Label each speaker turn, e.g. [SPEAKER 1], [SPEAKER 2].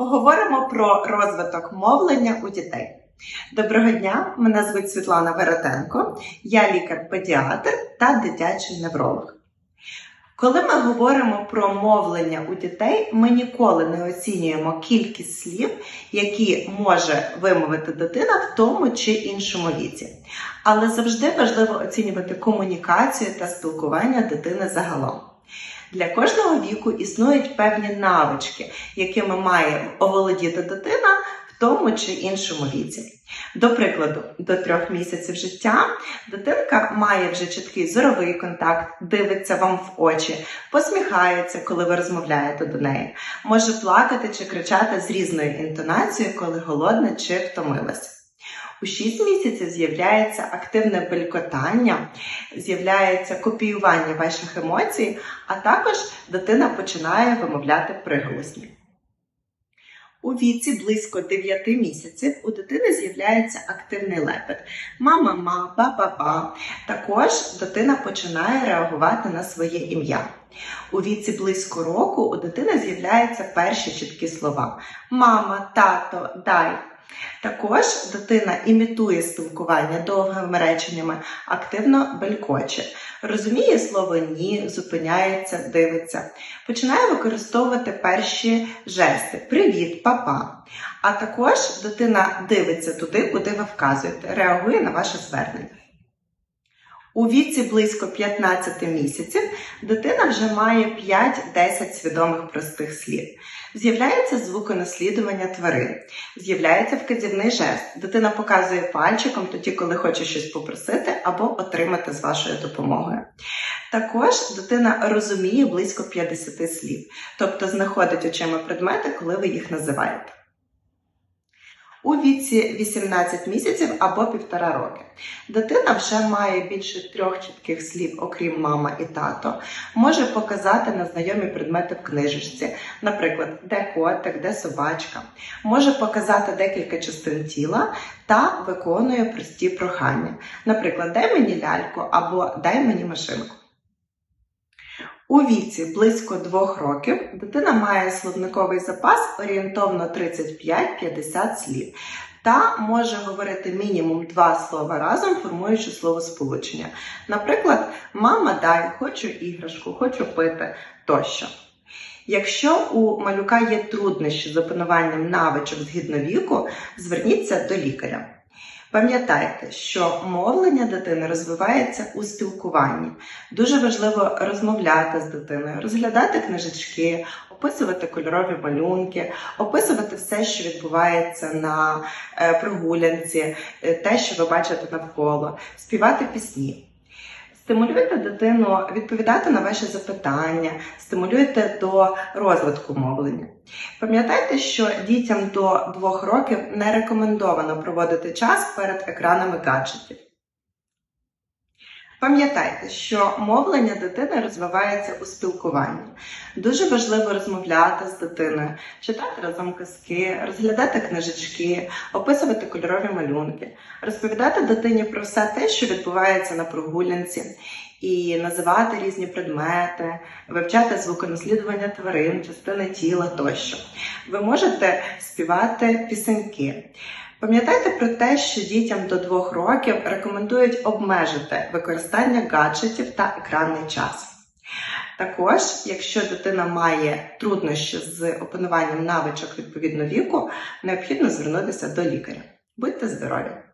[SPEAKER 1] Поговоримо про розвиток мовлення у дітей. Доброго дня! Мене звуть Світлана Веретенко, я лікар-педіатр та дитячий невролог. Коли ми говоримо про мовлення у дітей, ми ніколи не оцінюємо кількість слів, які може вимовити дитина в тому чи іншому віці. Але завжди важливо оцінювати комунікацію та спілкування дитини загалом. Для кожного віку існують певні навички, якими має оволодіти дитина в тому чи іншому віці. До прикладу, до трьох місяців життя дитинка має вже чіткий зоровий контакт, дивиться вам в очі, посміхається, коли ви розмовляєте до неї, може плакати чи кричати з різною інтонацією, коли голодна чи втомилася. У 6 місяців з'являється активне белькотання, з'являється копіювання ваших емоцій, а також дитина починає вимовляти приголосні. У віці близько 9 місяців у дитини з'являється активний лепет. Мама-ма, ба-ба-ба. Також дитина починає реагувати на своє ім'я. У віці близько року у дитини з'являються перші чіткі слова: мама, тато, дай. Також дитина імітує спілкування довгими реченнями, активно белькоче, розуміє слово ні, зупиняється, дивиться, починає використовувати перші жести Привіт, папа. А також дитина дивиться туди, куди ви вказуєте, реагує на ваше звернення. У віці близько 15 місяців дитина вже має 5-10 свідомих простих слів. З'являється звуконаслідування тварин, з'являється вказівний жест. Дитина показує пальчиком тоді, коли хоче щось попросити або отримати з вашою допомогою. Також дитина розуміє близько 50 слів, тобто знаходить очима предмети, коли ви їх називаєте у віці 18 місяців або півтора роки. Дитина вже має більше трьох чітких слів, окрім мама і тато, може показати незнайомі предмети в книжечці, наприклад, де котик, де собачка, може показати декілька частин тіла та виконує прості прохання. Наприклад, дай мені ляльку або дай мені машинку. У віці близько двох років дитина має словниковий запас орієнтовно 35-50 слів та може говорити мінімум два слова разом, формуючи словосполучення. Наприклад, мама дай, хочу іграшку, хочу пити тощо. Якщо у малюка є труднощі з опануванням навичок згідно віку, зверніться до лікаря. Пам'ятайте, що мовлення дитини розвивається у спілкуванні. Дуже важливо розмовляти з дитиною, розглядати книжечки, описувати кольорові малюнки, описувати все, що відбувається на е, прогулянці, е, те, що ви бачите навколо, співати пісні. Стимулюйте дитину відповідати на ваші запитання, стимулюйте до розвитку мовлення. Пам'ятайте, що дітям до двох років не рекомендовано проводити час перед екранами гаджетів. Пам'ятайте, що мовлення дитини розвивається у спілкуванні. Дуже важливо розмовляти з дитиною, читати разом казки, розглядати книжечки, описувати кольорові малюнки, розповідати дитині про все те, що відбувається на прогулянці, і називати різні предмети, вивчати звуконаслідування тварин, частини тіла тощо. Ви можете співати пісеньки. Пам'ятайте про те, що дітям до двох років рекомендують обмежити використання гаджетів та екранний час. Також, якщо дитина має труднощі з опануванням навичок відповідно віку, необхідно звернутися до лікаря. Будьте здорові!